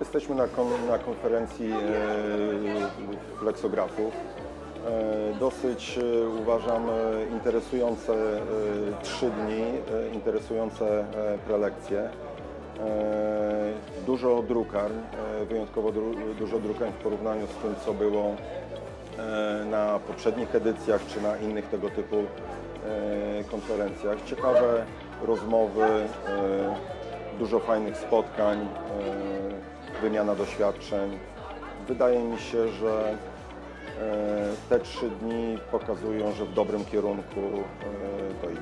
Jesteśmy na, kon, na konferencji e, flexografów. E, Dosyć e, uważam e, interesujące e, trzy dni, e, interesujące e, prelekcje. E, Dużo drukarń, e, wyjątkowo dru, dużo drukarń w porównaniu z tym, co było e, na poprzednich edycjach czy na innych tego typu e, konferencjach. Ciekawe rozmowy, e, dużo fajnych spotkań, e, wymiana doświadczeń. Wydaje mi się, że e, te trzy dni pokazują, że w dobrym kierunku e, to.